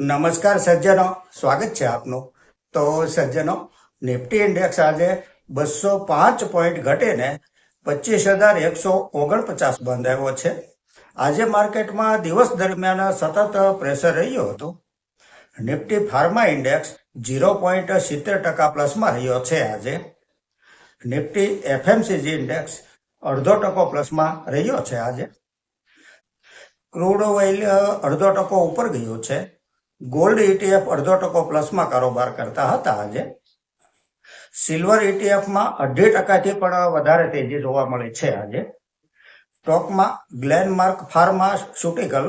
નમસ્કાર સજ્જનો. સ્વાગત છે આપનું. તો સજ્જનો, નિફ્ટી ઇન્ડેક્સ આજે બસો પાંચ પોઈન્ટ ઘટીને પચીસ હજાર એકસો ઓગણપચાસ બંધ આવ્યો છે. આજે માર્કેટમાં દિવસ દરમિયાન સતત પ્રેશર રહ્યું હતું. Nifty pharma index zero point સિત્તેર ટકા પ્લસમાં રહ્યો છે આજે. નિફ્ટી એફએમસીજી ઇન્ડેક્સ અડધો ટકો પ્લસમાં રહ્યો છે આજે. ક્રૂડ ઓઇલ અડધો ટકો ઉપર ગયું છે. ગોલ્ડ ઇટીએફ અડધો ટકો પ્લસમાં કારોબાર કરતા હતા આજે. સિલ્વર ઇટીએફમાં અઢી ટકાથી પણ વધારે તેજી જોવા મળે છે આજે. સ્ટોકમાં ગ્લેનમાર્ક ફાર્માસ્યુટિકલ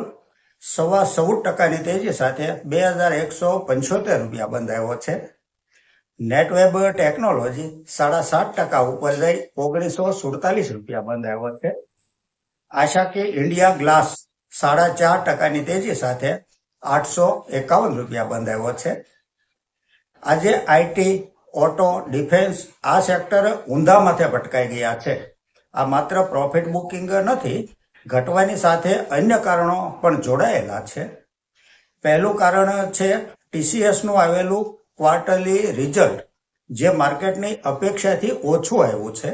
સવા ચૌદ ટકાની તેજી સાથે બે હજાર એકસો પંચોતેર રૂપિયા બંધાયો છે. નેટવેબ ટેકનોલોજી સાડા સાત ટકા ઉપર જઈ ઓગણીસો સુડતાલીસ રૂપિયા બંધાયો છે. આશા કે ઇન્ડિયા ગ્લાસ સાડા ચાર ટકાની તેજી સાથે આઠસો એકાવન રૂપિયા બંધાયો છે. આજે આઈટી, ઓટો, ડિફેન્સ આ સેક્ટર ઊંધા માથે ભટકાઈ ગયા છે. આ માત્ર પ્રોફિટ બુકિંગ નથી, ઘટવાની સાથે અન્ય કારણો પણ જોડાયેલા છે. પહેલું કારણ છે ટીસીએસનું આવેલું ક્વાર્ટરલી રિઝલ્ટ, જે માર્કેટની અપેક્ષાથી ઓછું આવ્યું છે.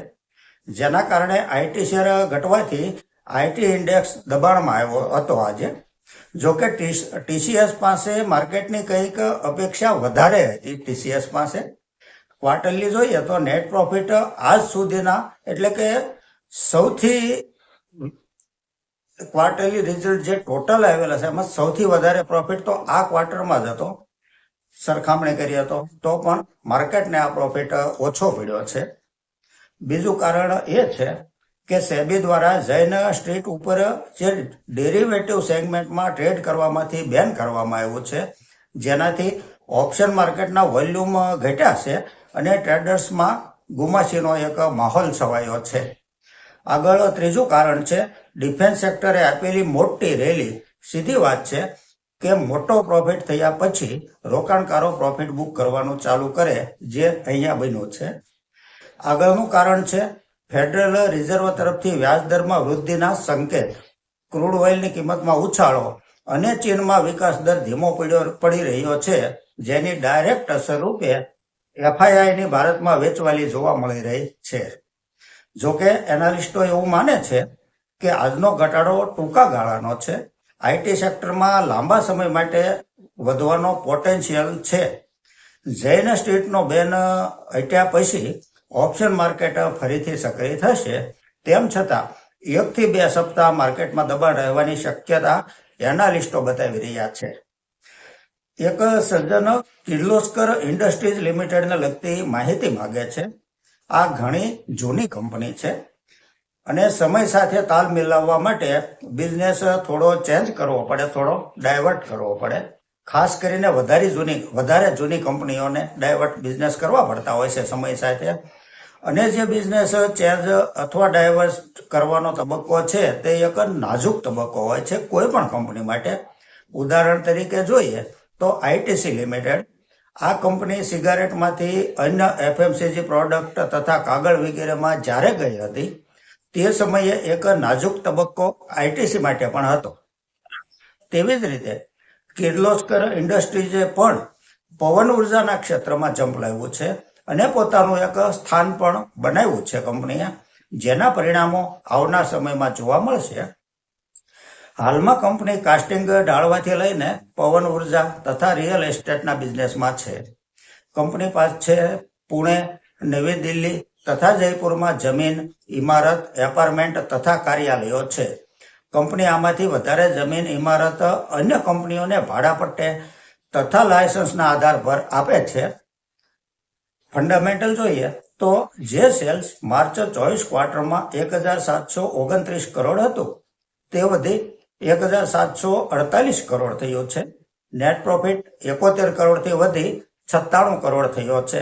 જેના કારણે આઈટી શેર ઘટવાથી આઈટી ઇન્ડેક્સ દબાણમાં આવ્યો હતો આજે. જોકે ટીસીએસ પાસે માર્કેટની કંઈક અપેક્ષા વધારે હતી ટીસીએસ પાસે. ક્વાર્ટરલી જોઈએ તો નેટ પ્રોફિટ આજ સુધીના એટલે કે સૌથી ક્વાર્ટરલી રિઝલ્ટ જે ટોટલ આવેલા છે એમાં સૌથી વધારે પ્રોફિટ તો આ ક્વાર્ટરમાં જ હતો. સરખામણી કરીએ તો તો પણ માર્કેટને આ પ્રોફિટ ઓછો પડ્યો છે. બીજું કારણ એ છે કે સેબી દ્વારા જૈન સ્ટ્રીટ ઉપર જે ડેરિવેટિવ સેગમેન્ટમાં ટ્રેડ કરવામાંથી બેન કરવામાં આવ્યું છે. જેનાથી ઓપ્શન માર્કેટના વોલ્યુમ ઘટ્યા છે અને ટ્રેડર્સમાં ગુમાસીનો એક માહોલ છવાયો છે. આગળ ત્રીજું કારણ છે, ડિફેન્સ સેક્ટરે આપેલી મોટી રેલી. સીધી વાત છે કે મોટો પ્રોફિટ થયા પછી રોકાણકારો પ્રોફિટ બુક કરવાનું ચાલુ કરે, જે અહીંયા બન્યું છે. આગળનું કારણ છે ફેડરલ રિઝર્વ તરફથી વ્યાજદરમાં વૃદ્ધિના સંકેત. ક્રૂડ ઓઇલની કિંમતમાં ઉછાળો અને ચીનમાં વિકાસ દર ધીમો પડી રહ્યો છે, જેની ડાયરેક્ટ અસર રૂપે એફઆઈઆઈની ભારતમાં વેચવાલી જોવા મળી રહી છે. જોકે એનાલિસ્ટો એવું માને છે કે આજનો ઘટાડો ટૂંકા ગાળાનો છે. આઈટી સેક્ટરમાં લાંબા સમય માટે વધવાનો પોટેન્શિયલ છે. જૈન સ્ટ્રીટનો બેન હટ્યા પછી ઓપ્શન માર્કેટ ફરીથી સક્રિય થશે. તેમ છતાં એકથી બે સપ્તાહ માર્કેટમાં દબાણ રહેવાની શક્યતા એનાલિસ્ટો બતાવી રહ્યા છે. એક સજ્જન કિર્લોસ્કર ઇન્ડસ્ટ્રીઝ લિમિટેડને લગતી માહિતી માંગે છે. આ ઘણી જૂની કંપની છે અને સમય સાથે તાલ મિલાવવા માટે બિઝનેસ થોડો ચેન્જ કરવો પડે, થોડો ડાયવર્ટ કરવો પડે. ખાસ કરીને વધારે જૂની વધારે જૂની કંપનીઓને ડાયવર્ટ બિઝનેસ કરવા પડતા હોય છે સમય સાથે. અને જે બિઝનેસ ચેન્જ અથવા ડાયવર્સ કરવાનો તબક્કો છે, તે એક નાજુક તબક્કો હોય છે કોઈ પણ કંપની માટે. ઉદાહરણ તરીકે જોઈએ તો આઈટીસી લિમિટેડ આ કંપની સિગારેટમાંથી અન્ય એફએમસીજી પ્રોડક્ટ તથા કાગળ વગેરેમાં જ્યારે ગઈ હતી, તે સમયે એક નાજુક તબક્કો આઈટીસી માટે પણ હતો. તેવી જ રીતે કિર્લોસ્કર ઇન્ડસ્ટ્રીઝે પણ પવન ઉર્જાના ક્ષેત્રમાં જંપ લાવ્યું છે. અને પોતાનું એક સ્થાન પણ બનાવ્યું છે કંપનીએ, જેના પરિણામો આવનાર સમયમાં જોવા મળશે. હાલમાં કંપની કાસ્ટિંગ ઢાળવાથી લઈને પવન ઊર્જા તથા રિયલ એસ્ટેટના બિઝનેસમાં છે. કંપની પાસે પુણે, નવી દિલ્હી તથા જયપુરમાં જમીન, ઇમારત, એપાર્ટમેન્ટ તથા કાર્યાલયો છે. કંપની આમાંથી વધારે જમીન, ઇમારત અન્ય કંપનીઓને ભાડા પટ્ટે તથા લાયસન્સના આધાર પર આપે છે. ફંડામેન્ટલ જોઈએ તો જે સેલ્સ માર્ચ ચોવીસ ક્વાર્ટરમાં એક હજાર સાતસો ઓગણત્રીસ કરોડ હતું, તે વધી એક હજાર સાતસો અડતાલીસ કરોડ થયો છે. નેટ પ્રોફિટ એકોતેર કરોડથી વધી સત્તાણું કરોડ થયો છે.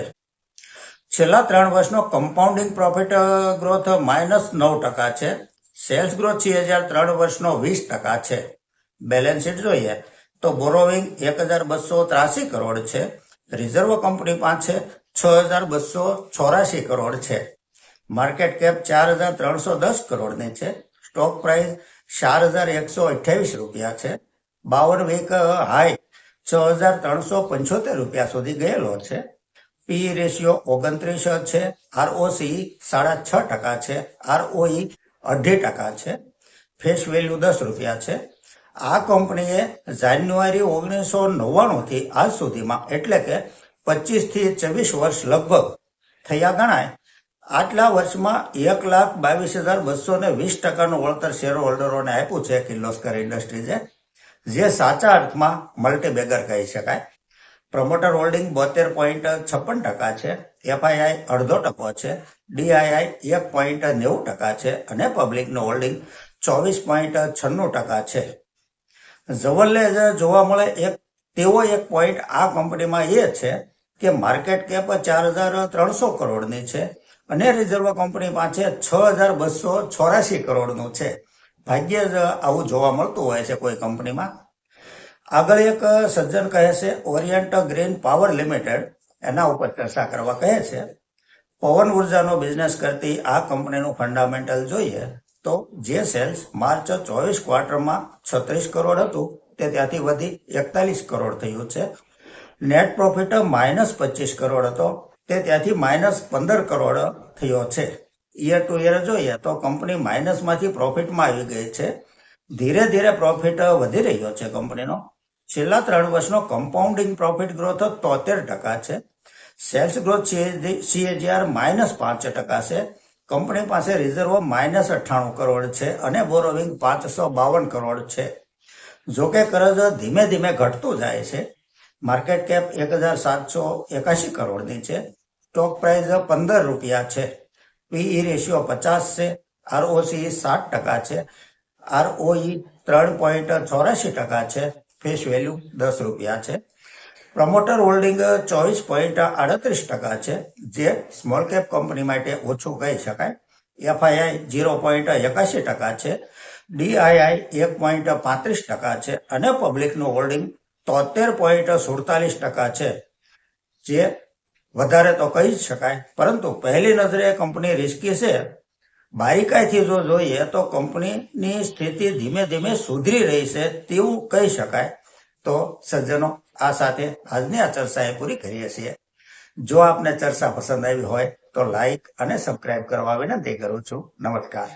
છેલ્લા ત્રણ વર્ષનો કમ્પાઉન્ડિંગ પ્રોફિટ ગ્રોથ માઇનસ નવ ટકા છે. સેલ્સ ગ્રોથ છ હજાર ત્રણ વર્ષનો વીસ ટકા છે. બેલેન્સ શીટ જોઈએ તો બોરોવિંગ એક હજાર બસો ત્રાસી કરોડ છે. રિઝર્વ કંપની પાસે છ હજાર બસો ચોરાશી કરોડ છે. માર્કેટ કેપ ચાર હજાર ત્રણસો દસ કરોડની છે. સ્ટોક પ્રાઇસ ચાર હજાર એકસો અઠ્યાવીસ રૂપિયા છે. બાવન વીક હાઈ છ હજાર ત્રણસો પંચોતેર રૂપિયા સુધી ગયેલો છે. પી રેશિયો ઓગણત્રીસ છે. આરઓસી સાડા છ ટકા છે. આરઓઈ અઢી ટકા છે. ફેસ વેલ્યુ દસ રૂપિયા છે. આ કંપનીએ જાન્યુઆરી ઓગણીસો નવ્વાણું થી આજ સુધીમાં, એટલે કે પચીસથી ચોવીસ વર્ષ લગભગ થયા ગણાય. આટલા વર્ષમાં એક લાખ બાવીસ હજાર બસો ને વીસ ટકાનું વળતર શેર હોલ્ડરોને આપ્યું છે કિર્લોસ્કર ઇન્ડસ્ટ્રીઝે જે સાચા અર્થમાં મલ્ટીબેગર કહી શકાય. પ્રમોટર હોલ્ડિંગ બોતેર પોઈન્ટ છપ્પન ટકા છે એફઆઈઆઈ અડધો ટકો છે ડીઆઈઆઈ એક પોઈન્ટ નેવું ટકા છે અને પબ્લિકનું હોલ્ડિંગ ચોવીસ પોઈન્ટ છન્નું ટકા છે. જવલ્લે જોવા મળે એક તેવો એક પોઈન્ટ આ કંપનીમાં એ છે કે માર્કેટ કેપ ચાર હજાર ત્રણસો કરોડની છે અને રિઝર્વ કંપની પાસે છ હજાર બસો ચોરાશી કરોડનું છે. ભાગ્યે જ આવું જોવા મળતું હોય છે કોઈ કંપનીમાં. આગળ એક સજ્જન કહે છે ઓરિયન્ટ ગ્રીન પાવર લિમિટેડ એના ઉપર ચર્ચા કરવા કહે છે, પવન ઉર્જાનો બિઝનેસ કરતી આ કંપનીનું ફંડામેન્ટલ જોઈએ તો જે સેલ્સ માર્ચ ચોવીસ ક્વાર્ટરમાં છત્રીસ કરોડ હતું. તે ત્યાંથી વધી એકતાલીસ કરોડ થયું છે. નેટ પ્રોફિટ માઇનસ પચીસ કરોડ હતો. તે ત્યાંથી માઇનસ પંદર કરોડ થયો છે. યર ટુ યર જોઈએ તો કંપની માઇનસમાંથી પ્રોફિટમાં આવી ગઈ છે. ધીરે ધીરે પ્રોફિટ વધી રહ્યો છે કંપનીનો છેલ્લા ત્રણ વર્ષનો કમ્પાઉન્ડિંગ પ્રોફિટ ગ્રોથ તોતેર ટકા છે. સેલ્સ ગ્રોથ સીએજીઆર માઇનસ પાંચ ટકા છે. કંપની પાસે રિઝર્વ માઇનસ અઠ્ઠાણું કરોડ છે અને બોરોવિંગ પાંચસો બાવન કરોડ છે. જોકે કરજ ધીમે ધીમે ઘટતું જાય છે. માર્કેટ કેપ એક હજાર સાતસો એકાશી કરોડની છે. સ્ટોક પ્રાઇસ પંદર રૂપિયા છે. પીઈ રેશિયો પચાસ છે. આરઓસી સાત ટકા છે. આરઓઈ ત્રણ પોઈન્ટ ચોરાશી ટકા છે. ફેસ વેલ્યુ દસ રૂપિયા છે. પ્રમોટર હોલ્ડિંગ ચોવીસ પોઈન્ટ આડત્રીસ ટકા છે. જે સ્મોલ કેપ કંપની માટે ઓછું કહી શકાય. એફઆઈઆઈ ઝીરો પોઈન્ટ એકાશી ટકા છે. ડીઆઈઆઈ એક પોઈન્ટ પાંત્રીસ ટકા છે અને પબ્લિકનું હોલ્ડિંગ તોતેર પોઈન્ટ સુડતાલીસ ટકા છે. જે વધારે તો કહી જ શકાય. પરંતુ પહેલી નજરે કંપની રિસ્કી છે. બારીકાઈથી જો જોઈએ તો કંપનીની સ્થિતિ ધીમે ધીમે સુધરી રહી છે તેવું કહી શકાય. તો સજ્જનો, આ સાથે આજની આ ચર્ચાએ પૂરી કરીએ છીએ. જો આપને ચર્ચા પસંદ આવી હોય તો લાઈક અને સબસ્ક્રાઇબ કરવા વિનંતી કરું છું. નમસ્કાર.